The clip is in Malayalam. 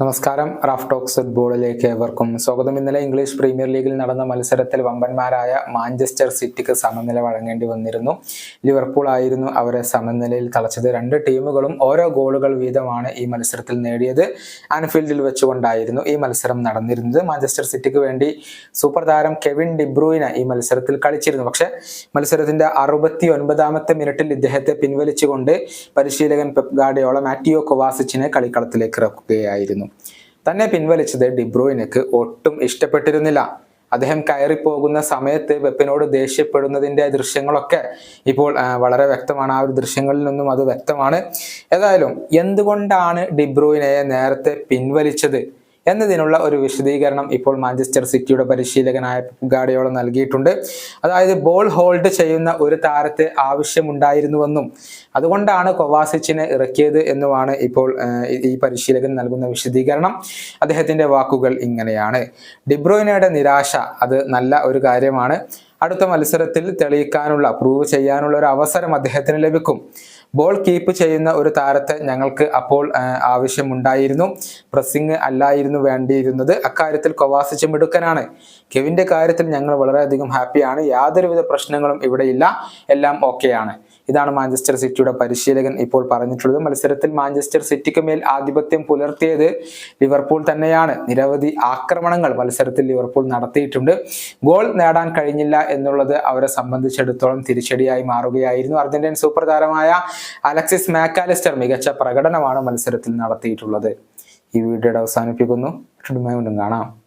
നമസ്കാരം. റാഫ് ടോക്സ് ഫുട്ബോളിലേക്ക് ഏവർക്കും സ്വാഗതം. ഇന്നലെ ഇംഗ്ലീഷ് പ്രീമിയർ ലീഗിൽ നടന്ന മത്സരത്തിൽ വമ്പന്മാരായ മാഞ്ചസ്റ്റർ സിറ്റിക്ക് സമനില വഴങ്ങേണ്ടി വന്നിരുന്നു. ലിവർപൂൾ ആയിരുന്നു അവരെ സമനിലയിൽ തളച്ചത്. രണ്ട് ടീമുകളും ഓരോ ഗോളുകൾ വീതമാണ് ഈ മത്സരത്തിൽ നേടിയത്. ആൻഫീൽഡിൽ വെച്ചുകൊണ്ടായിരുന്നു ഈ മത്സരം നടന്നിരുന്നത്. മാഞ്ചസ്റ്റർ സിറ്റിക്ക് വേണ്ടി സൂപ്പർ താരം കെവിൻ ഡിബ്രൂയിന് ഈ മത്സരത്തിൽ കളിച്ചിരുന്നു. പക്ഷേ മത്സരത്തിന്റെ അറുപത്തി ഒൻപതാമത്തെ മിനിറ്റിൽ ഇദ്ദേഹത്തെ പിൻവലിച്ചുകൊണ്ട് പരിശീലകൻ പെപ് ഗാർഡിയോള മാറ്റിയോ കൊവാസിച്ചിനെ കളിക്കളത്തിലേക്ക് ഇറക്കുകയായിരുന്നു. തന്നെ പിൻവലിച്ചത് ഡിബ്രോയിനക്ക് ഒട്ടും ഇഷ്ടപ്പെട്ടിരുന്നില്ല. അദ്ദേഹം കയറിപ്പോകുന്ന സമയത്ത് വെപ്പിനോട് ദേഷ്യപ്പെടുന്നതിന്റെ ദൃശ്യങ്ങളൊക്കെ ഇപ്പോൾ വളരെ വ്യക്തമാണ്. ആ ഒരു ദൃശ്യങ്ങളിൽ നിന്നും അത് വ്യക്തമാണ്. ഏതായാലും എന്തുകൊണ്ടാണ് ഡിബ്രോയിനയെ നേരത്തെ പിൻവലിച്ചത്? എന്നതിനുള്ള ഒരു വിശദീകരണം ഇപ്പോൾ മാഞ്ചസ്റ്റർ സിറ്റിയുടെ പരിശീലകനായ ഗാഡിയോളം നൽകിയിട്ടുണ്ട്. അതായത് ബോൾ ഹോൾഡ് ചെയ്യുന്ന ഒരു താരത്തെ ആവശ്യമുണ്ടായിരുന്നുവെന്നും അതുകൊണ്ടാണ് കൊവാസിച്ചിനെ ഇറക്കിയത് എന്നുമാണ് ഇപ്പോൾ ഈ- പരിശീലകൻ നൽകുന്ന വിശദീകരണം. അദ്ദേഹത്തിന്റെ വാക്കുകൾ ഇങ്ങനെയാണ്. ഡിബ്രോയിനയുടെ നിരാശ അത് നല്ല ഒരു കാര്യമാണ്. അടുത്ത മത്സരത്തിൽ തെളിയിക്കാനുള്ള പ്രൂവ് ചെയ്യാനുള്ള ഒരു അവസരം അദ്ദേഹത്തിന് ലഭിക്കും. ബോൾ കീപ്പ് ചെയ്യുന്ന ഒരു താരത്തെ ഞങ്ങൾക്ക് അപ്പോൾ ആവശ്യമുണ്ടായിരുന്നു. പ്രസ്സിങ് അല്ലായിരുന്നു വേണ്ടിയിരുന്നത്. അക്കാര്യത്തിൽ കൊവാസിച്ച് മിടുക്കനാണ്. കെവിന്റെ കാര്യത്തിൽ ഞങ്ങൾ വളരെയധികം ഹാപ്പിയാണ്. യാതൊരുവിധ പ്രശ്നങ്ങളും ഇവിടെയില്ല. എല്ലാം ഓക്കെയാണ്. ഇതാണ് മാഞ്ചസ്റ്റർ സിറ്റിയുടെ പരിശീലകൻ ഇപ്പോൾ പറഞ്ഞിട്ടുള്ളത്. മത്സരത്തിൽ മാഞ്ചസ്റ്റർ സിറ്റിക്ക് മേൽ ആധിപത്യം പുലർത്തിയത് ലിവർപൂൾ തന്നെയാണ്. നിരവധി ആക്രമണങ്ങൾ മത്സരത്തിൽ ലിവർപൂൾ നടത്തിയിട്ടുണ്ട്. ഗോൾ നേടാൻ കഴിഞ്ഞില്ല എന്നുള്ളത് അവരെ സംബന്ധിച്ചിടത്തോളം തിരിച്ചടിയായി മാറുകയായിരുന്നു. അർജന്റീൻ സൂപ്പർ താരമായ അലക്സിസ് മാക്കാലിസ്റ്റർ മികച്ച പ്രകടനമാണ് മത്സരത്തിൽ നടത്തിയിട്ടുള്ളത്. ഈ വീഡിയോയുടെ അവസാനിപ്പിക്കുന്നു. കാണാം.